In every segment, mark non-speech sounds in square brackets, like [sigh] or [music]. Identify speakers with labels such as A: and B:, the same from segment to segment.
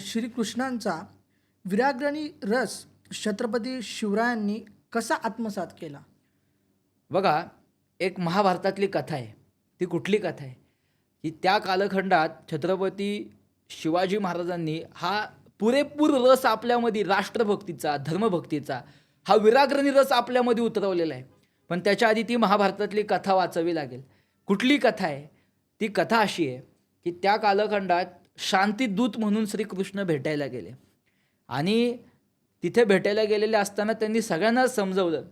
A: श्रीकृष्णांचा विराग्रणी रस छत्रपती शिवरायांनी कसा आत्मसात केला?
B: बघा एक महाभारतातली कथा आहे. ती कुठली कथा आहे? की त्या कालखंडात छत्रपती शिवाजी महाराजांनी हा पुरेपूर रस आपल्यामध्ये राष्ट्रभक्तीचा धर्मभक्तीचा हा विराग्रणी रस आपल्यामध्ये उतरवलेला आहे. पण त्याच्या आधी ती महाभारतातली कथा वाचावी लागेल. कुठली कथा आहे? ती कथा अशी आहे की त्या कालखंडात शांतीदूत म्हणून श्रीकृष्ण भेटायला गेले. आणि तिथे भेटायला गेलेले असताना त्यांनी सगळ्यांना समजवलं.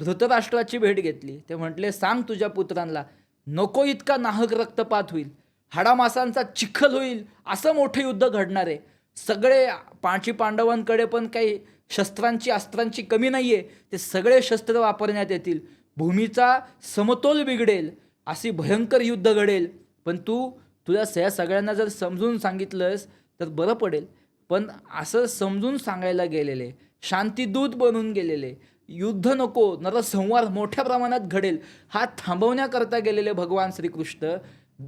B: धृतराष्ट्राची भेट घेतली. ते म्हटले सांग तुझ्या पुत्रांना नको इतका नाहक रक्तपात होईल. हाडामासांचा चिखल होईल. असं मोठं युद्ध घडणार आहे. सगळे पाची पांडवांकडे पण काही शस्त्रांची अस्त्रांची कमी नाही आहे ते सगळे शस्त्र वापरण्यात येतील. भूमीचा समतोल बिघडेल. अशी भयंकर युद्ध घडेल. पण तू तुझ्या सह्या सगळ्यांना जर समजून सांगितलंस तर बरं पडेल. पण असं समजून सांगायला गेलेले शांतीदूत बनून गेलेले युद्ध नको नरसंहार मोठ्या प्रमाणात घडेल हा थांबवण्याकरता गेलेले भगवान श्रीकृष्ण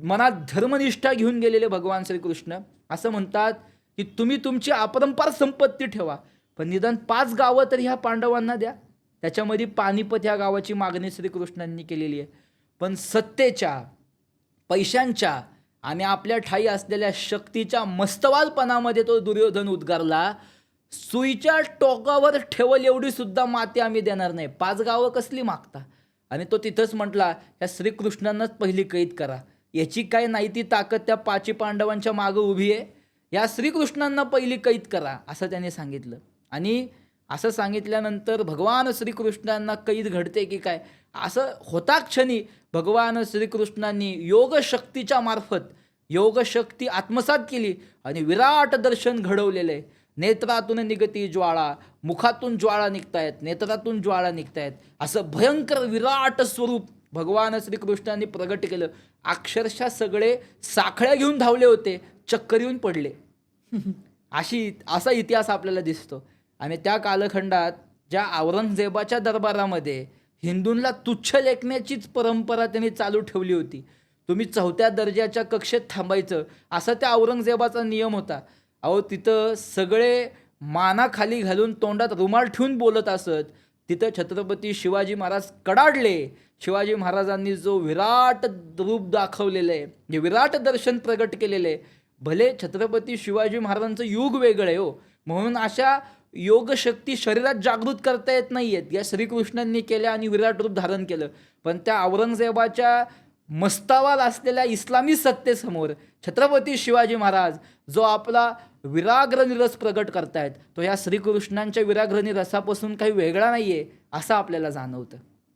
B: मनात धर्मनिष्ठा घेऊन गेलेले भगवान श्रीकृष्ण असं म्हणतात की तुम्ही तुमची अपरंपार संपत्ती ठेवा पण निदान पाच गावं तरी ह्या पांडवांना द्या. त्याच्यामध्ये पानिपत ह्या गावाची मागणी श्रीकृष्णांनी केलेली आहे. पण सत्तेच्या पैशांच्या आणि आपल्या ठाई असलेल्या शक्तीच्या मस्तवालपणामध्ये तो दुर्योधन उद्गारला सुईच्या टोकावर ठेवल एवढी सुद्धा माती आम्ही देणार नाही. पाच गावं कसली मागता? आणि तो तिथंच म्हटला या श्रीकृष्णांनाच पहिली कैद करा. याची काय नाही ती ताकद त्या पाची पांडवांच्या मागं उभी आहे. या श्रीकृष्णांना पहिली कैद करा असं त्याने सांगितलं. आणि असं सांगितल्यानंतर भगवान श्रीकृष्णांना कैद घडते की काय? असं होता क्षणी भगवान श्रीकृष्णांनी योगशक्तीच्या मार्फत योगशक्ती आत्मसात केली आणि विराट दर्शन घडवलेलं. आहे नेत्रातून निगती ज्वाळा मुखातून ज्वाळा निघतायत नेत्रातून ज्वाळा निघतायत. असं भयंकर विराट स्वरूप भगवान श्रीकृष्णांनी प्रगट केलं. अक्षरशः सगळे साखळ्या घेऊन धावले होते चक्कर येऊन पडले. [laughs] अशी असा इतिहास आपल्याला दिसतो. आणि त्या कालखंडात ज्या औरंगजेबाच्या दरबारामध्ये हिंदूंना तुच्छ लेखण्याचीच परंपरा त्यांनी चालू ठेवली होती. तुम्ही चौथ्या दर्जाच्या कक्षेत थांबायचं असा त्या औरंगजेबाचा नियम होता. अहो तिथं सगळे मानाखाली घालून तोंडात रुमाल ठेवून बोलत असत. तिथं छत्रपती शिवाजी महाराज कडाडले. शिवाजी महाराजांनी जो विराट रूप दाखवलेलं आहे जे विराट दर्शन प्रगट केलेलं आहे भले छत्रपती शिवाजी महाराजांचं युग वेगळं आहे हो म्हणून अशा योगशक्ती शरीरात जागृत करता येत नाही आहेत या श्रीकृष्णांनी केल्या आणि विराट रूप धारण केलं. पण त्या औरंगजेबाच्या मस्तावाल असलेल्या इस्लामी सत्तेसमोर छत्रपती शिवाजी महाराज जो आपला विराग्रनी रस प्रगट करतायत तो या श्रीकृष्णांच्या विराग्रनी रसापासून काही वेगळा नाही आहे असं आपल्याला जाणवतं.